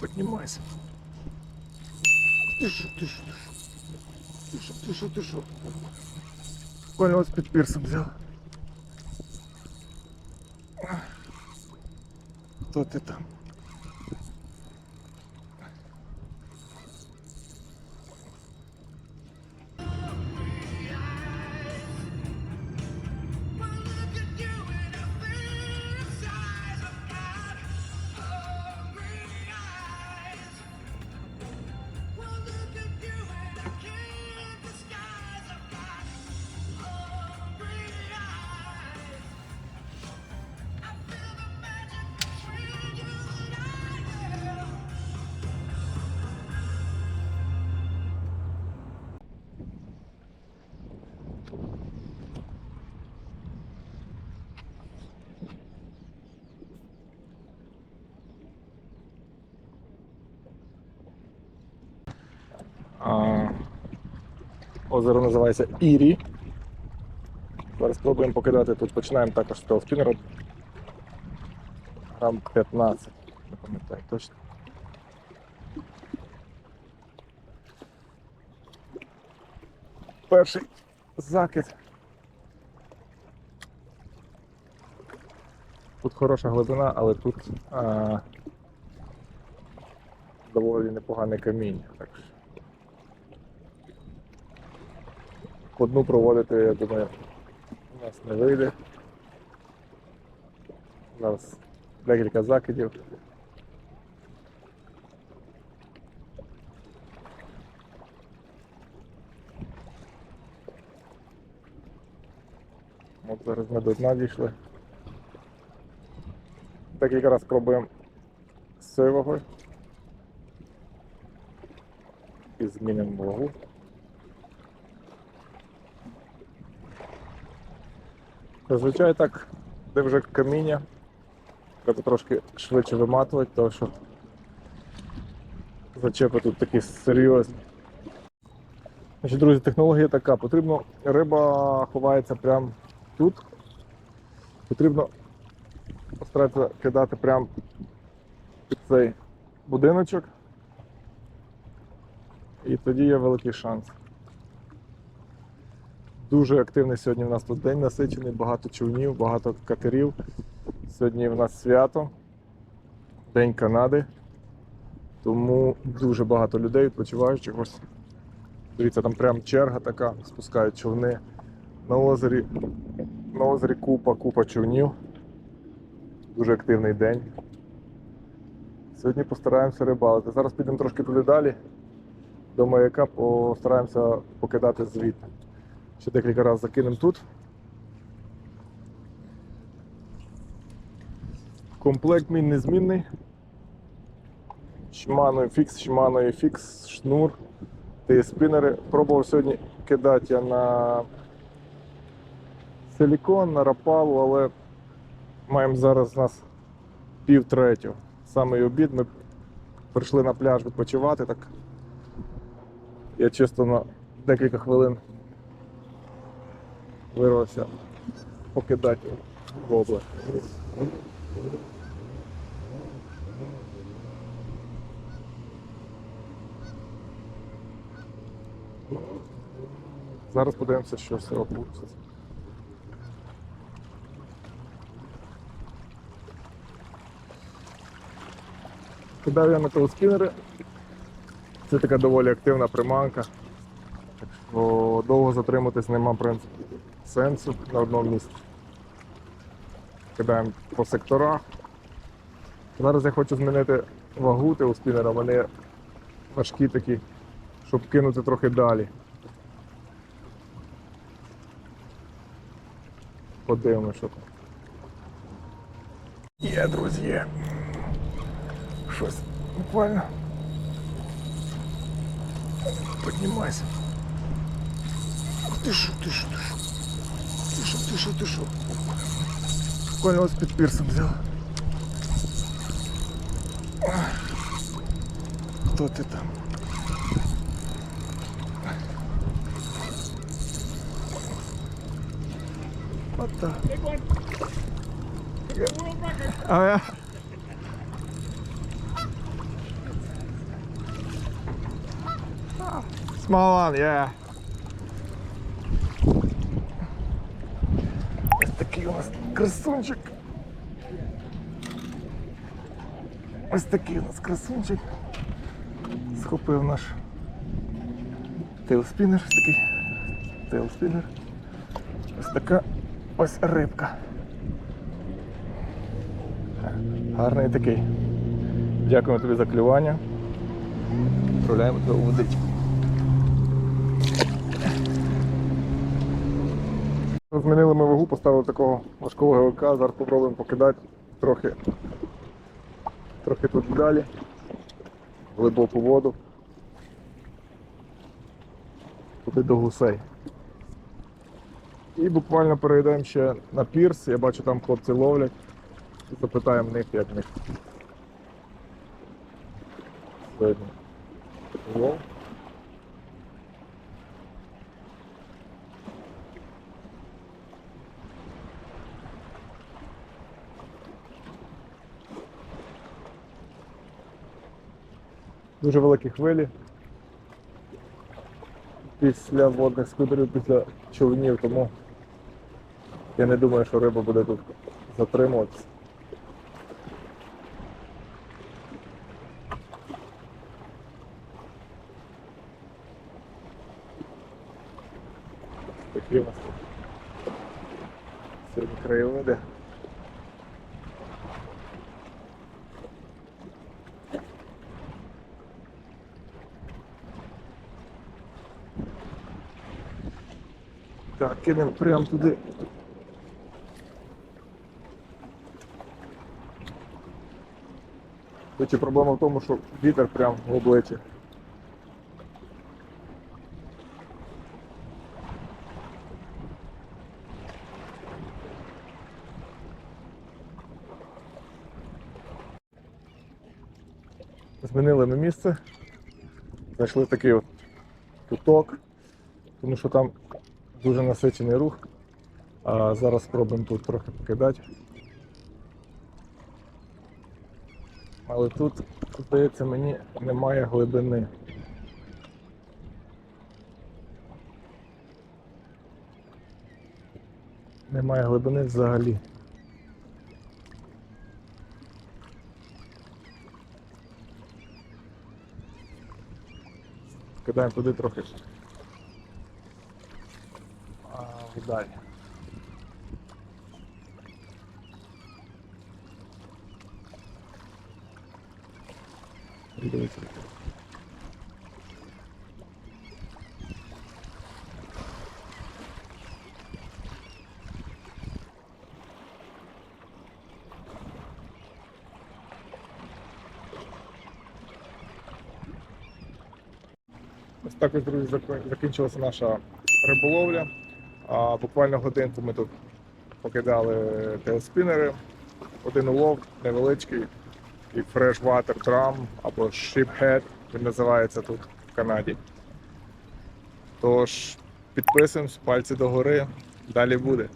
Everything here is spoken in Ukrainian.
Поднимайся. Тише, тише, тише. Тише, тише, тише. Коля вас під пірсом взял. Хто ти там? Озеро називається Ірі. Зараз спробуємо покидати тут. Починаємо також з того спінера. Грам 15, не пам'ятаю точно. Перший закид. Тут хороша глибина, але тут а, доволі непогане каміння. Так що по дну проводити, я думаю, у нас не вийде. Зараз декілька закидів. От зараз ми до дна дійшли. Декілька разів спробуємо з цією. І змінимо вагу. Зазвичай так, де вже каміння, треба трошки швидше виматувати, тому що зачепи тут такі серйозні. Значить, друзі, технологія така. Потрібно, риба ховається прямо тут. Потрібно постаратися кидати прямо під цей будиночок. І тоді є великий шанс. Дуже активний сьогодні у нас тут день насичений, багато човнів, багато катерів. Сьогодні в нас свято, День Канади. Тому дуже багато людей відпочиваючих. Ось дивіться, там прям черга така, спускають човни. На озері, на озері купа, купа човнів. Дуже активний день. Сьогодні постараємося рибалити. Зараз підемо трошки туди далі. До маяка постараємося покидати звідти. Ще декілька разів закинемо тут. Комплект мій незмінний. Shimano FX, Shimano FX, шнур, спінери. Пробував сьогодні кидати я на силікон, на рапалу, але маємо зараз у нас пів третього. Самий обід. Ми прийшли на пляж відпочивати. Так я чисто на декілька хвилин вирвався покидати вобла. Зараз подивимося, що цього вийде. Кидав я металоспінери. Це така доволі активна приманка. Так що довго затриматись нема в принципі сенсу на одному місці. Кидаємо по секторах. Зараз я хочу змінити вагу у спінера, вони важкі такі, щоб кинути трохи далі. Подивимося, що там. Є, друзі. Щось буквально. Піднімайся. Ти що, ти що, ти що? Тише, тише, тише. Коля вас під пірсом взяв. Хто ти там? What the? Big one. Yeah. World record. Oh yeah. Small one, yeah. У нас красунчик. Ось такий у нас красунчик. Схопив наш тейлспінер, ось такий тейлспінер. Ось така ось рибка. Гарний такий. Дякуємо тобі за клювання. Відправляємо тебе у водичку. Змінили ми вагу, поставили такого важкого гелика, зараз спробуємо покидати трохи, трохи тут далі, глибоку воду. Туди до гусей. І буквально перейдемо ще на пірс. Я бачу, там хлопці ловлять. І запитаємо них, як в них. Сьогодні. Дуже великі хвилі. Після водних скутерів, після човнів, тому я не думаю, що риба буде тут затримуватися. Такі у нас сьогодні краєвиди. Так, кинемо прямо туди. Хоча проблема в тому, що вітер прямо в обличчя. Змінили ми місце. Знайшли такий от куток, тому що там дуже насичений рух. А зараз спробуємо тут трохи покидати. Але тут, здається, мені немає глибини. Немає глибини взагалі. Кидаємо туди трохи. Вдаль. Дивіться. Ось так ось, друзі, зак- закінчилася наша риболовля. А, буквально годинку ми тут покидали телеспінери, Один улов невеличкий, і freshwater drum або shiphead, він називається тут в Канаді. Тож підписуємось, пальці догори, далі буде.